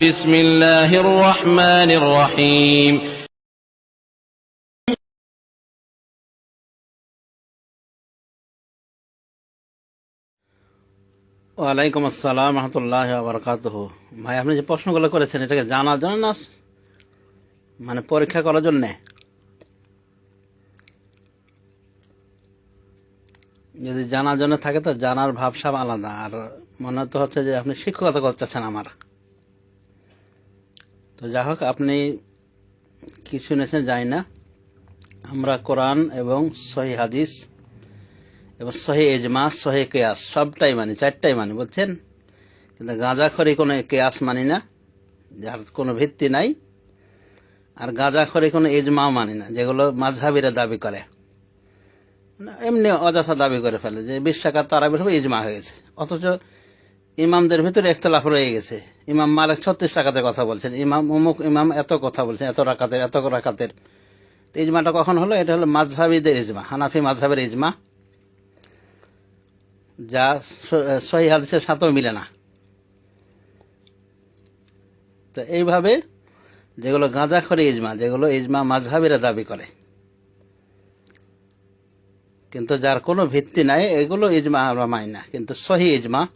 بسم الله الرحمن الرحيم ওয়ালাইকুম আসসালাম রহমতুল্লাহ বরকাত ভাই আপনি যে প্রশ্নগুলো করেছেন এটাকে জানার জন্য না মানে পরীক্ষা করার জন্যে যদি জানার জন্য থাকে তো জানার ভাবসাব আলাদা আর মনে তো হচ্ছে যে আপনি শিক্ষকতা করতেছেন আমার তো যাই হোক, আপনি কি শুনেছেন যাই না। আমরা কোরআন এবং সহি হাদিস এবং সহি এজমা সহি কেয়াস, সবটাই মানি, চারটাই মানি, বুঝছেন? কিন্তু গাঁজাখড়ি কোনো কেয়াস মানি না, যার কোনো ভিত্তি নাই। আর গাঁজাখড়ি কোনো এজমাও মানি না, যেগুলো মাঝহাবিরা দাবি করে। এমনি অযথা দাবি করে ফেলে, যে বিশ টাকা তারাবির হবে ইজমা হয়ে গেছে অথচ ইমামদের ভিতরে একতলাফ রয়ে গেছে। ইমাম মালিক ছত্রিশ টাকাতে কথা বলছেন, ইমাম অমুক ইমাম এত কথা বলছেন, এত রাকাতের এত রাকাতের। তো ইজমাটা কখন হলো? এটা হলো মাঝহাবিদের ইজমা, হানাফি মাঝহাবের ইজমা। যা সহি হাদিসের সাথেও মিলে না। তো এইভাবে যেগুলো গাঁজাখড়ি ইজমা, যেগুলো ইজমা মাঝহাবিরা দাবি করে। কিন্তু যার কোনো ভিত্তি নাই, এগুলো ইজমা আমরা মানি না। কিন্তু সহি ইজমা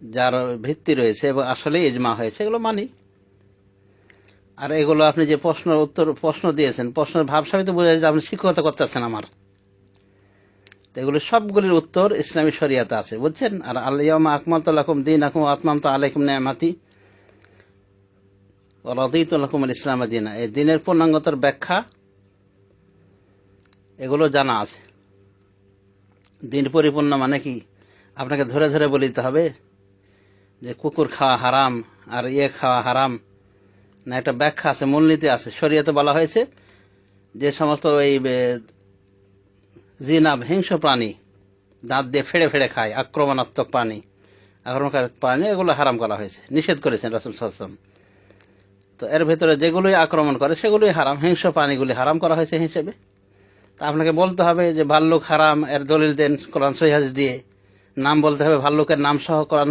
যার ভিত্তি রয়েছে এবং আসলে ইজমা হয়েছে, এগুলো মানি। আর এগুলো আপনি যে প্রশ্ন উত্তর, প্রশ্ন দিয়েছেন, প্রশ্নের ভাবসাবি তো বোঝা যায় আপনি শিক্ষকতা করতেছেন আমার। এগুলো সবগুলির উত্তর ইসলামী শরিয়াতে আছে, বুঝছেন? আর আল্লাহ আকমতুল্লাকুম দিন আকুম আতমাম তো আলাইকুম নেমাতি রদিতুল্লাকুম ইসলাম দিনা। এই দিনের পূর্ণাঙ্গতার ব্যাখ্যা, এগুলো জানা আছে। দিন পরিপূর্ণ মানে কি? আপনাকে ধরে ধরে বলিতে হবে যে কুকুর খাওয়া হারাম আর ইয়ে খাওয়া হারাম না একটা ব্যাখ্যা আছে মূলনীতি আছে। শরীয়তে বলা হয়েছে যে সমস্ত এ, জিনাব হিংস্র প্রাণী দাঁত দিয়ে ফেড়ে ফেড়ে খায় আক্রমণাত্মক প্রাণী আক্রমণকারী প্রাণী এগুলো হারাম করা হয়েছে নিষেধ করেছেন রসুল সাল্লাম তো এর ভেতরে যেগুলোই আক্রমণ করে সেগুলোই হারাম হিংস্র প্রাণীগুলি হারাম করা হয়েছে হিসেবে। তা আপনাকে বলতে হবে যে ভাল্লুক হারাম এর দলিল দেন কোরআন সহি হাদিস দিয়ে। নাম বলতে হবে ভাল্লুকের নাম সহ কোরআন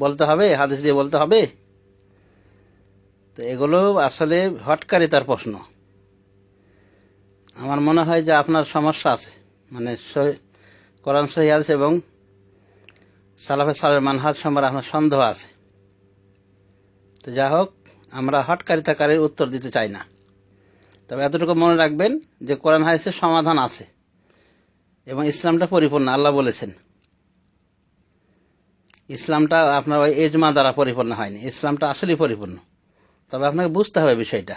বলতে হবে, হাদিস দিয়ে বলতে হবে। তো এগুলো আসলে হটকারিতার প্রশ্ন। আমার মনে হয় যে আপনার সমস্যা আছে। মানে কোরআন সহি হাদিস এবং সালাফে সালের মানহাজ সম্পর্কে আপনার সন্দেহ আছে। তো যা হোক, আমরা হটকারিতাকারীর উত্তর দিতে চাই না। তবে এতটুকু মনে রাখবেন যে কোরআন হাদিসের সমাধান আছে এবং ইসলামটা পরিপূর্ণ, আল্লাহ বলেছেন। ইসলামটা আপনার ওই এজমা দ্বারা পরিপূর্ণ হয়নি। ইসলামটা আসলেই পরিপূর্ণ। তবে আপনাকে বুঝতে হবে বিষয়টা।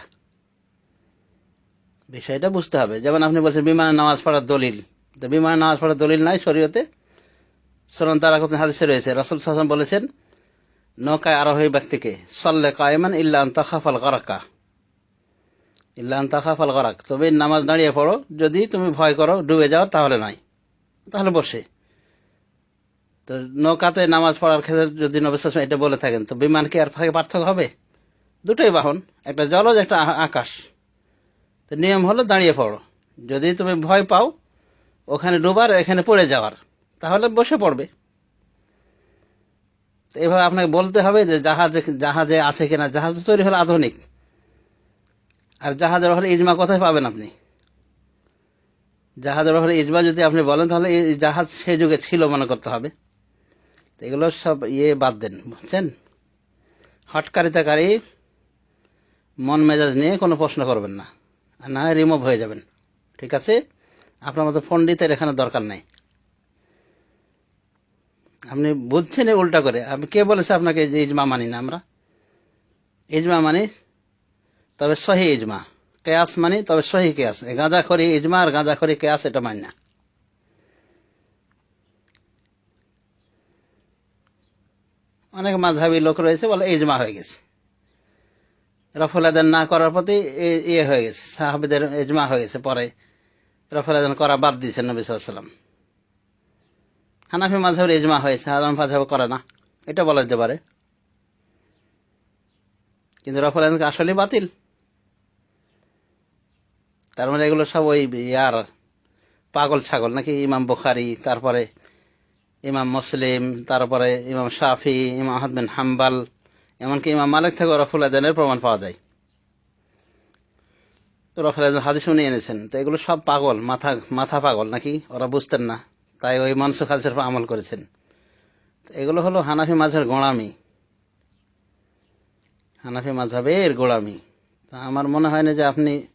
বিষয়টা বুঝতে হবে। যেমন আপনি বলছেন বিমানে নামাজ পড়ার দলিল। তো বিমানে নামাজ পড়ার দলিল নাই শরীয়তে। সরন তারা কত হাদিসে রয়েছে। রাসুল হাসান বলেছেন, নৌকায় আরোহী ব্যক্তিকে, সল্লে কায়মান ইল্লা আন্তাখাফাল গরাকা। ইল্লা আন্তাখাফাল গরাক। তবে নামাজ দাঁড়িয়ে পড়ো। যদি তুমি ভয় করো, ডুবে যাও, তাহলে নয়। তাহলে বসে। তো নৌকাতে নামাজ পড়ার ক্ষেত্রে যদি নবী এটা বলে থাকেন, তো বিমান কি আর ফাঁকে পার্থক্য হবে? দুটোই বাহন, একটা জলজ, একটা আকাশ। তো নিয়ম হলো দাঁড়িয়ে পড়ো। যদি তুমি ভয় পাও, ওখানে ডুবার, এখানে পড়ে যাওয়ার, তাহলে বসে পড়বে। তো এভাবে আপনাকে বলতে হবে যে জাহাজে জাহাজে আছে কিনা। জাহাজ তৈরি হলো আধুনিক। আর জাহাজের হলে ইজমা কোথায় পাবেন আপনি? জাহাজের হলে ইজমা যদি আপনি বলেন, তাহলে এই জাহাজ সে যুগে ছিল মনে করতে হবে। এগুলো সব ইয়ে বাদ দেন, বুঝছেন? হটকারিতাকারী, মন মেজাজ নিয়ে কোনো প্রশ্ন করবেন না। আর না রিমুভ হয়ে যাবেন। ঠিক আছে? আপনার মতো পণ্ডিতের এখানে দরকার নেই। আপনি বুঝছেন উল্টা করে? আপনি কে বলেছে আপনাকে যে ইজমা মানি না আমরা? ইজমা মানি, তবে সহি ইজমা। কেয়াস মানি, তবে সহি কেয়াস। এই গাঁজাখড়ি ইজমা আর গাঁজাখড়ি কেয়াস এটা মানি না। অনেক মাঝহাবি লোক রয়েছে, বলে ইজমা হয়ে গেছে। রফুল আদান না করার প্রতি ইয়ে হয়ে গেছে, সাহাবিদের ইজমা হয়ে গেছে। পরে রফুল আদান করা বাদ দিয়েছেন নবী সাল্লাম হানাফি মাঝহের ইজমা হয়েছে হাজার মাঝহেব করে না। এটা বলা যেতে পারে। কিন্তু রফুল আদানকে আসলে বাতিল। তার মানে এগুলো সব ওই আর পাগল ছাগল, নাকি ইমাম বুখারি, তারপরে ইমাম মুসলিম, তারপরে ইমাম শাফি, ইমাম আহমদ বিন হাম্বাল, এমনকি ইমাম মালিক থেকে রফুল আদানের প্রমাণ পাওয়া যায়। তো রফুল আদান হাদিসও নিয়ে এনেছেন। তো এগুলো সব পাগল, মাথা মাথা পাগল নাকি? ওরা বুঝতেন না। তাই ওই মনসুখ হাদিসের আমল করেছেন। এগুলো হলো হানাফি মাঝের গোড়ামি। হানাফি মাঝাবের গোড়ামি। তা আমার মনে হয় না যে আপনি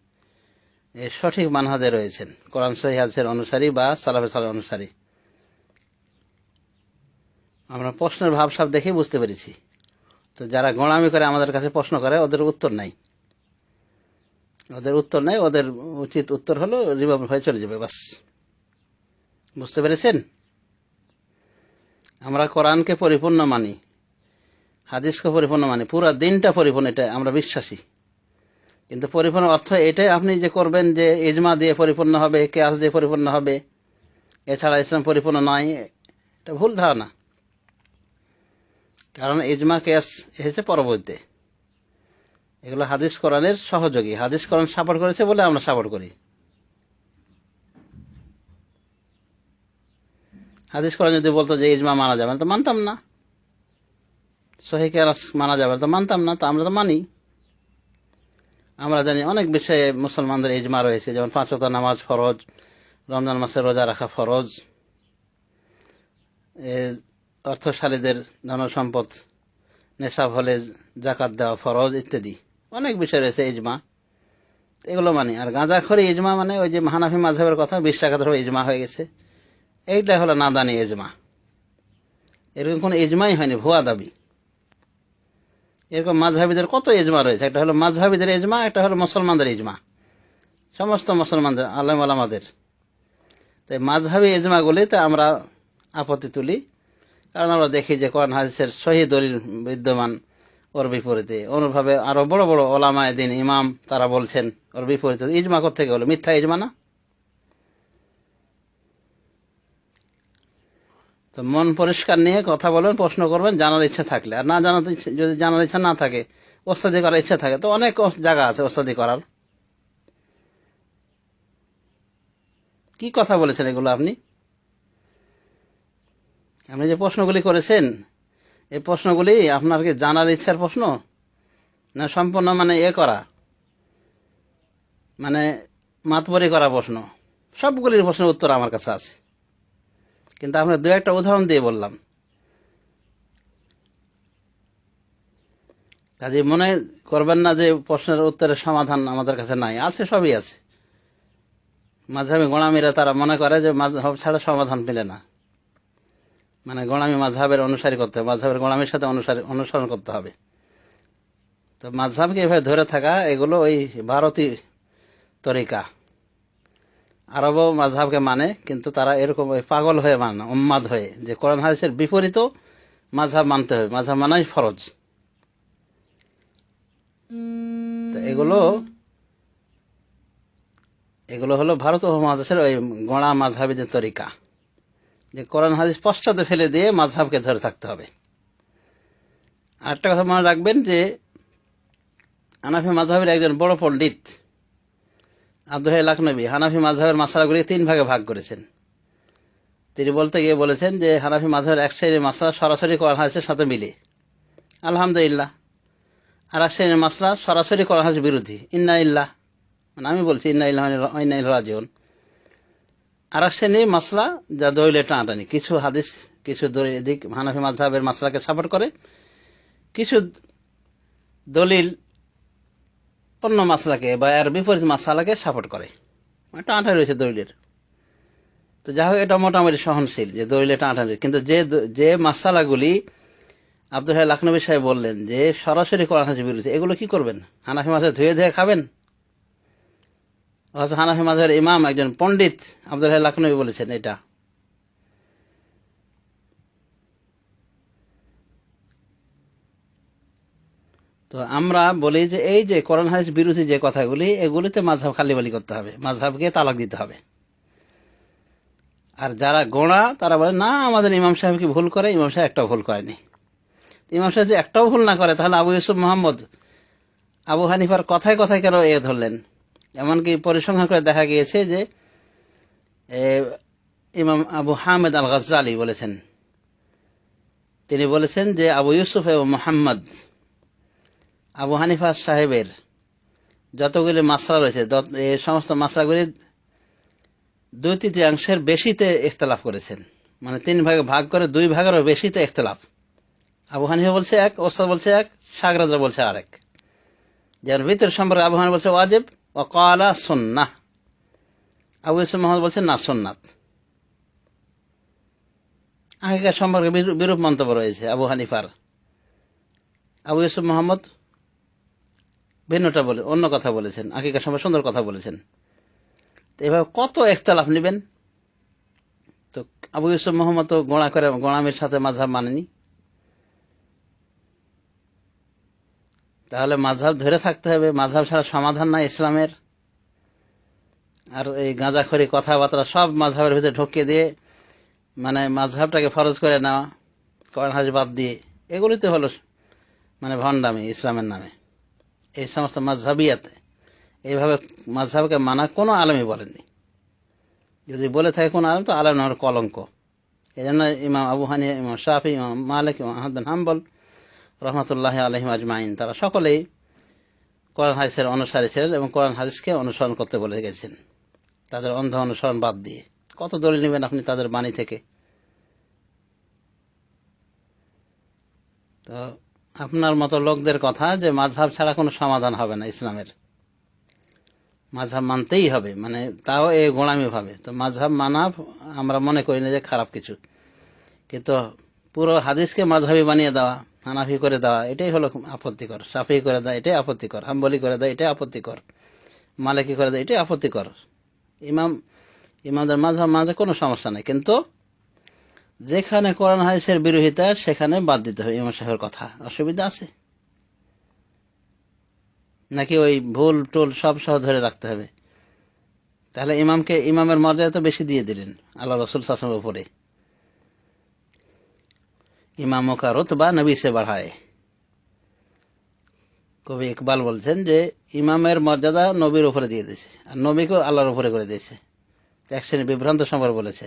সঠিক মানহাজে রয়েছেন। কোরআন সহি অনুসারী বা সালাফে সালের অনুসারী। আমরা প্রশ্নের ভাবসাব দেখে বুঝতে পেরেছি। তো যারা গোড়ামি করে আমাদের কাছে প্রশ্ন করে, ওদের উত্তর নাই। ওদের উত্তর নাই, ওদের উচিত উত্তর হলো রিভাব হয়ে চলে যাবে, বাস। বুঝতে পেরেছেন? আমরা কোরআনকে পরিপূর্ণ মানি, হাদিসকে পরিপূর্ণ মানি, পুরো দিনটা পরিপূর্ণ, এটা আমরা বিশ্বাসী। কিন্তু পরিপূর্ণ অর্থ এটাই আপনি যে করবেন যে ইজমা দিয়ে পরিপূর্ণ হবে, কেয়াস দিয়ে পরিপূর্ণ হবে, এছাড়া ইসলাম পরিপূর্ণ নয়, এটা ভুল ধারণা। কারণ ইজমা কেয়াস এসেছে পরবর্তীতে। এগুলো হাদিস কোরআনের সহযোগী। হাদিস কোরআন সাপোর্ট করেছে বলে আমরা সাপোর্ট করি। হাদিস কোরআন যদি বলতো যে ইজমা মানা যাবে তো মানতাম না। সহি মানা যাবে তো মানতাম না, তো আমরা তো মানি। আমরা জানি অনেক বিষয়ে মুসলমানদের ইজমা রয়েছে, যেমন পাঁচ নামাজ ফরজ, রমজান মাসে রোজা রাখা ফরজ। অর্থশালীদের ধন সম্পদ নেশাব হলে জাকাত দেওয়া ফরজ ইত্যাদি। অনেক বিষয় রয়েছে ইজমা। এগুলো মানে আর গাঁজাখড়ি ইজমা মানে ওই যে হানাফি মাঝহের কথা, বিশ টাকা ধরে ইজমা হয়ে গেছে। এইটা হলো নাদানি ইজমা। এরকম কোনো ইজমাই হয়নি, ভুয়া দাবি। এরকম মাঝহাবিদের কত ইজমা রয়েছে? একটা হলো মাঝহাবিদের ইজমা, একটা হলো মুসলমানদের ইজমা। সমস্ত মুসলমানদের, আলম আলামাদের তাই মাঝহাবি ইজমাগুলিতে আমরা আপত্তি তুলি। কারণ আমরা দেখি যে কোরআন হাদিসের সহি দলিল বিদ্যমান ওর বিপরীতে। অনুভাবে আরও বড় বড় ওলামায় দিন ইমাম, তারা বলছেন, ওর বিপরীতে, ইজমা থেকে হলো? মিথ্যা ইজমা না? তো মন পরিষ্কার নিয়ে কথা বলবেন, প্রশ্ন করবেন, জানার ইচ্ছা থাকলে। আর না ইচ্ছে- যদি জানার ইচ্ছা না থাকে, ওস্তাদি করার ইচ্ছা থাকে, তো অনেক জায়গা আছে ওস্তাদি করার। কি কথা বলেছেন এগুলো আপনি? আপনি যে প্রশ্নগুলি করেছেন, এই প্রশ্নগুলি আপনার কি জানার ইচ্ছার প্রশ্ন? না সম্পূর্ণ মানে এ করা? মানে মাতবরি করা প্রশ্ন? সবগুলির প্রশ্নের উত্তর আমার কাছে আছে। কিন্তু আমরা দু একটা উদাহরণ দিয়ে বললাম। কাজে মনে করবেন না যে প্রশ্নের উত্তরের সমাধান আমাদের কাছে নাই, আছে, সবই আছে। মাঝহাবি গোড়ামিরা তারা মনে করে যে মাঝহাব ছাড়া সমাধান পেলে না। মানে গোড়ামি মাঝহাবের অনুসারী করতে হবে মাঝহাবের গোড়ামির সাথে অনুসারী অনুসরণ করতে হবে। তো মাঝহাবকে এভাবে ধরে থাকা, এগুলো ওই ভারতী তরিকা। আরবও মাঝহাবকে মানে কিন্তু তারা এরকম পাগল হয়ে মানে উম্মাদ হয়ে। যে কোরআন হাদিসের বিপরীত মাঝহাব মানতে হবে। মাঝহাব মানাই ফরজ। এগুলো এগুলো হলো ভারত উপমহাদেশের ওই গোড়া মাঝহাবিদের তরিকা। যে কোরআন হাদিস পশ্চাতে ফেলে দিয়ে মাঝহাবকে ধরে থাকতে হবে। আরেকটা কথা মনে রাখবেন যে আনাফি মাঝহাবের একজন বড় পণ্ডিত আব্দুল লাকনবী, হানাফি মাঝহের মাসালাগুলি তিন ভাগে ভাগ করেছেন। তিনি বলতে গিয়ে বলেছেন যে, হানাফি মাঝহের এক শ্রেণির মাসলা সরাসরি কোরআন হাদিসের সাথে মিলে। আলহামদুলিল্লাহ। আর এক শ্রেণির মাসলা সরাসরি কোরআন হাদিস বিরোধী ইন্না ইল্লাহ। মানে আমি বলছি, ইন্না ইল্লাহ ইন্না ইল্লাহ আর এক নেই মাসলা যা দলিলে টানাটানি। কিছু হাদিস, কিছু দলিল দিক হানাফি মাঝহের মাসলাকে সাপোর্ট করে। কিছু দলিল অন্য মাসলাকে বা এর বিপরীত মাসালাকে সাপোর্ট করে। মানে টানাটানি রয়েছে দলিলের। তো যাই হোক, এটা মোটামুটি সহনশীল যে দলিলে টানাটানি। কিন্তু যে যে মাসালাগুলি আব্দুল লাখনবী সাহেব বললেন যে সরাসরি কোরআন হাদিস বিরোধী, এগুলো কি করবেন? হানাফি মাঝে ধুয়ে ধুয়ে খাবেন? হানাফি ইমাম একজন পণ্ডিত আব্দুল হাই লাখনবী বলেছেন এটা। তো আমরা বলি যে এই যে কোরআন হাদিস বিরোধী যে কথাগুলি, এগুলিতে মাঝহাব খালি বলি করতে হবে মাঝহাবকে তালাক দিতে হবে। আর যারা গোড়া, তারা বলে, না, আমাদের ইমাম সাহেব কি ভুল করে? ইমাম সাহেব একটাও ভুল করেনি। ইমাম সাহেব যদি একটাও ভুল না করে, তাহলে আবু ইউসুফ মোহাম্মদ, আবু হানিফার কথায় কথায় কেন এ ধরলেন? এমনকি পরিসংখ্যান করে দেখা গিয়েছে যে ইমাম আবু হামেদ আল গজ্জালি বলেছেন। তিনি বলেছেন যে, আবু ইউসুফ এবং মোহাম্মদ, আবু হানিফা সাহেবের যতগুলি মাসলা রয়েছে এই সমস্ত মাসলাগুলি দুই তৃতীয়াংশের বেশিতে ইখতলাফ করেছেন। মানে তিন ভাগে ভাগ করে দুই ভাগেরও বেশিতে ইখতলাফ। আবু হানিফা বলছে এক, ওস্তাদ বলছে এক সাগরাজা বলছে আরেক। যেমন ভিতর সম্পর্কে আবু হানিফা বলছে ওয়াজিব ও কালা সন্না আবু ইসলাম মোহাম্মদ বলছে না, সন্নাত। আগেকার সম্পর্কে বিরূপ- মন্তব্য রয়েছে আবু হানিফার। আবু ইউসুফ মোহাম্মদ ভিন্নটা বলে, অন্য কথা বলেছেন আকিকার সম্পর্কে সুন্দর কথা বলেছেন। তো এভাবে কত একতলাফ নেবেন? তো আবু ইউসুফ মোহাম্মদ তো গোড়া করে গোড়ামির সাথে মাঝহাব মানেনি। তাহলে মাঝহাব ধরে থাকতে হবে। মাঝহাব ছাড়া সমাধান নাই ইসলামের। আর এই গাঁজাখড়ি কথাবার্তা সব মাঝহাবের ভিতরে ঢুকিয়ে দিয়ে মানে মাঝহাবটাকে ফরজ করে নেওয়া, কোরআন হাজ বাদ দিয়ে, এগুলিতে হলো মানে ভণ্ডামি ইসলামের নামে। এই সমস্ত মাঝহাবিয়াতে। এইভাবে মাঝহাবকে মানা কোনো আলমই বলেননি। যদি বলে থাকে কোনো আলম, তো আলম কলঙ্ক। এই জন্য ইমাম আবু হানি ইমাম শাফি, ইমাম মালিক, ইমাম আহমদ হাম্বল রহমতুল্লাহ আলহিম আজমাইন। তারা সকলেই কোরআন হাদিসের অনুসারী ছিলেন এবং কোরআন হাদিসকে অনুসরণ করতে বলে গেছেন। তাদের অন্ধ অনুসরণ বাদ দিয়ে। কত দলিল নেবেন আপনি তাদের বাণী থেকে? তো আপনার মতো লোকদের কথা যে মাঝহাব ছাড়া কোনো সমাধান হবে না ইসলামের। মাঝহাব মানতেই হবে মানে তাও এই গোড়ামি ভাবে। তো মাঝহাব মানা আমরা মনে করি না যে খারাপ কিছু। কিন্তু পুরো হাদিসকে মাঝহাবি বানিয়ে দেওয়া হানাফি করে দেওয়া, এটাই হলো আপত্তিকর। সাফি করে দেওয়া, এটাই আপত্তিকর। হাম্বলি করে দেওয়া, এটাই আপত্তিকর। মালিকি করে দেওয়া, এটাই আপত্তিকর। ইমাম, ইমামদের মাঝে মাঝে কোনো সমস্যা নেই। কিন্তু যেখানে কোরআন হাদিসের বিরোধিতা, সেখানে বাদ দিতে হবে ইমাম সাহেবের কথা। অসুবিধা আছে? নাকি ওই ভুল, টুল সব সহ ধরে রাখতে হবে? তাহলে ইমামকে, ইমামের মর্যাদা তো বেশি দিয়ে দিলেন, আল্লাহ রসুল শাসনের উপরে। ইমামও কা রতবা নবী সে বাড়ায়। কবি ইকবাল বলছেন যে, ইমামের মর্যাদা নবীর উপরে দিয়ে দিয়েছে, আর নবীকেও আল্লাহর উপরে করে দিয়েছে। এক শ্রেণি বিভ্রান্ত সম্পর্কে বলেছে,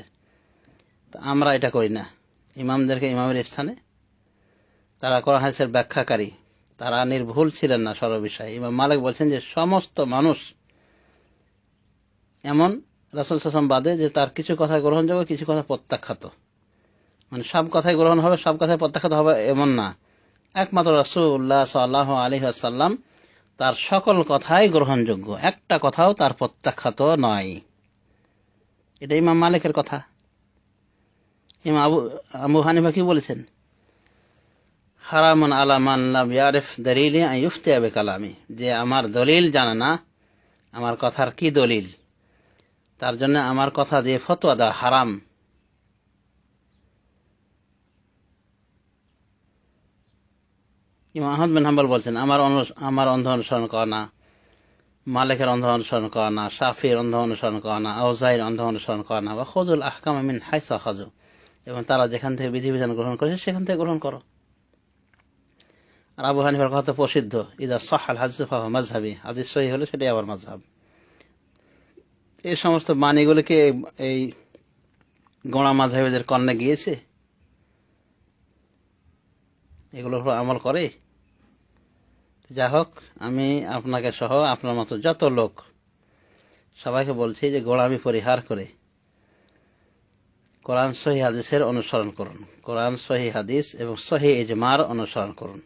তো আমরা এটা করি না। ইমামদেরকে ইমামের স্থানে, তারা কোরআন হাদিসের ব্যাখ্যাকারী, তারা নির্ভুল ছিলেন না সর্ববিষয়ে ইমাম মালিক বলছেন যে, সমস্ত মানুষ এমন রাসুল সাসম বাদে যে, তার কিছু কথা গ্রহণযোগ্য, কিছু কথা প্রত্যাখ্যাত। মানে সব কথাই গ্রহণ হবে, সব কথাই প্রত্যাখ্যাত হবে এমন না। একমাত্র রাসুল্লাহ সাল্লাহ আলী আসাল্লাম তার সকল কথাই গ্রহণযোগ্য। একটা কথাও তার প্রত্যাখ্যাত নয়। এটা ইমাম মালিকের কথা। ইমাম আবু আবু হানিফা কি বলেছেন? হারামন আলামান লাম ইয়ারিফ দলিল ইউফতে আবে কালামি যে আমার দলিল জানে না, আমার কথার কি দলিল? তার জন্য আমার কথা দিয়ে ফতোয়া দেওয়া হারাম। ইমাম আহমদ বিন হাম্বল বলছেন, আমার আমার অন্ধ অনুসরণ করা না, মালিকের অন্ধ অনুসরণ করা না, শাফির অন্ধ অনুসরণ করা না, আউজাইর অন্ধ অনুসরণ করা না বা খজুল আহকাম মিন হাইসা খাজু এবং তারা যেখান থেকে বিধিবিধান গ্রহণ করেছে, সেখান থেকে গ্রহণ করো। আর আবু হানিফার কথা প্রসিদ্ধ, ইদা সাহাল হাজিফা মাজহাবি হাদিস সহি হলে সেটাই আবার মাজহাব এই সমস্ত বাণীগুলিকে এই গোড়া মাঝহাবিদের কর্ণে গিয়েছে? এগুলোর উপর আমল করে। যা হোক, আমি আপনাকে সহ আপনার মতো যত লোক সবাইকে বলছি যে গোড়ামি পরিহার করে। কোরআন সহি হাদিসের অনুসরণ করুন। কোরআন সহি হাদিস এবং সহি ইজমার অনুসরণ করুন।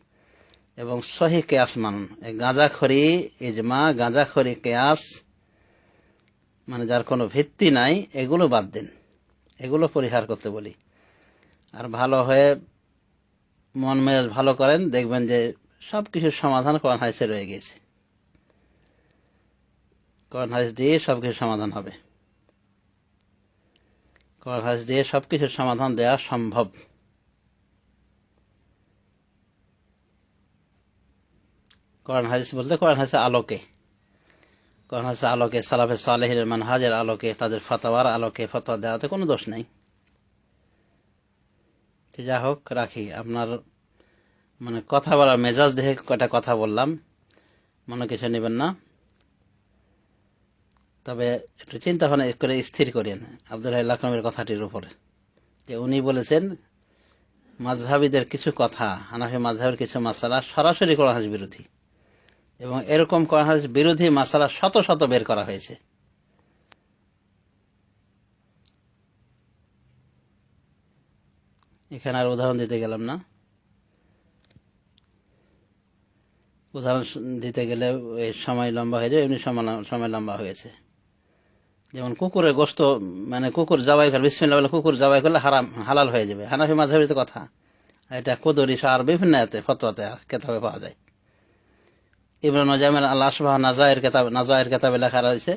এবং সহি কেয়াস মানুন। গাঁজাখড়ি ইজমা, গাঁজাখড়ি কেয়াস মানে যার কোনো ভিত্তি নাই, এগুলো বাদ দিন। এগুলো পরিহার করতে বলি। আর ভালো হয়ে মন মেজাজ ভালো করেন, দেখবেন যে সব কিছুর সমাধান কোরআন হাদিসে রয়ে গেছে কোরআন হাদিস দিয়ে সব কিছুর সমাধান হবে। কোরআন হাদিস দিয়ে সব কিছুর সমাধান দেওয়া সম্ভব। কোরআন হাদিস বলতে কোরআন হাদিসের আলোকে। কোরআন হাদিসের আলোকে সালাফে সালেহের মানহাজের আলোকে, তাদের ফতোয়ার আলোকে, ফতোয়া দেওয়াতে কোনো দোষ নাই। যা হোক, রাখি। আপনার মানে কথা বলার মেজাজ দেখে কটা কথা বললাম। মনে কিছু নেবেন না। তবে একটু চিন্তা ভাবনা করে স্থির করেন আব্দুল লাকমের কথাটির উপরে। যে উনি বলেছেন মাঝহাবিদের কিছু কথা, হানাফি মাঝহাবের কিছু মাসালা সরাসরি কোরআন বিরোধী। এবং এরকম কোরআন বিরোধী মাসালা শত শত বের করা হয়েছে। এখানে আর উদাহরণ দিতে গেলাম না। উদাহরণ দিতে গেলে সময় লম্বা হয়ে যায়, এমনি সময় লম্বা হয়েছে যেমন কুকুরের গোস্ত মানে কুকুর জবাই করলে বিসমিল্লা বলে কুকুর জবাই করলে হারাম, হালাল হয়ে যাবে। হানাফি মাঝাবির কথা। এটা কুদরি আর বিভিন্ন এতে, ফতোয়াতে কেতাবে পাওয়া যায়। ইবন নজামের আল্লাহ আসবাহ নাজায়ের কেতাব, নাজায়ের কেতাবে লেখা রয়েছে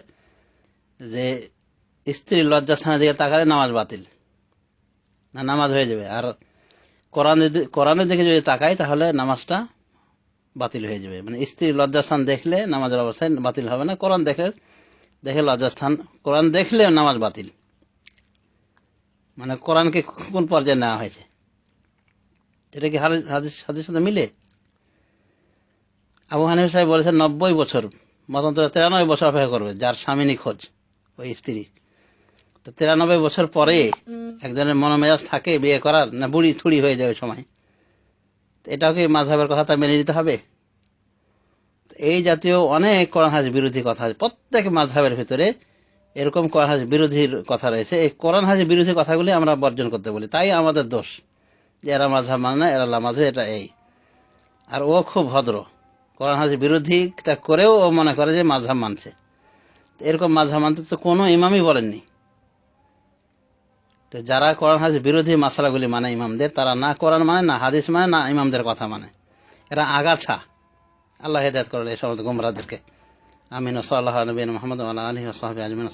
যে, স্ত্রীর লজ্জাস্থানের দিকে তাকালে নামাজ বাতিল। না, নামাজ হয়ে যাবে। আর কোরআনের দিকে যদি তাকাই, তাহলে নামাজটা বাতিল হয়ে যাবে। মানে স্ত্রীর লজ্জাস্থান দেখলে নামাজের অবস্থায় বাতিল হবে না। কোরআন দেখে দেখে লজ্জাস্থান। কোরআন দেখলে নামাজ বাতিল। মানে কোরআনকে কোন পর্যায়ে নেওয়া হয়েছে? এটা কি হাদিসের সাথে মিলে? আবু হানিফ সাহেব বলেছেন, নব্বই বছর, মতান্তরে তিরানব্বই বছর অপেক্ষা করবে, যার স্বামী নিখোঁজ, ওই স্ত্রী। তো তিরানব্বই বছর পরে একজনের মনোমেজাজ থাকে বিয়ে করার না বুড়ি থুড়ি হয়ে যায় ওই সময়। তো এটাও কি মাঝহের কথা তা মেনে নিতে হবে? এই জাতীয় অনেক কোরআন হাজ বিরোধী কথা আছে। প্রত্যেক মাঝহের ভিতরে এরকম কোরআন হাজ বিরোধীর কথা রয়েছে। এই কোরআন হাজ বিরোধী কথাগুলি আমরা বর্জন করতে বলি। তাই আমাদের দোষ। যে এরা মাঝহাব মানে না এরা মাঝে এটা এই। আর ও খুব ভদ্র। কোরআন হাজ বিরোধীটা করেও ও মনে করে যে মাঝহাব মানছে। তো এরকম মাঝহাব মানতে তো কোনো ইমামই বলেননি। তো যারা কোরআন হাদিস বিরোধী মাসালাগুলি মানে ইমামদের, তারা না কোরআন মানে না হাদিস মানে না ইমামদের কথা মানে। এরা আগাছা। আল্লাহ হেদায়ত করলে এই সমস্ত গুমরাদেরকে আমিন। সাল্লাহ নবীন মোহাম্মদ আল্লাহ আলহি সাহাবি আজমিন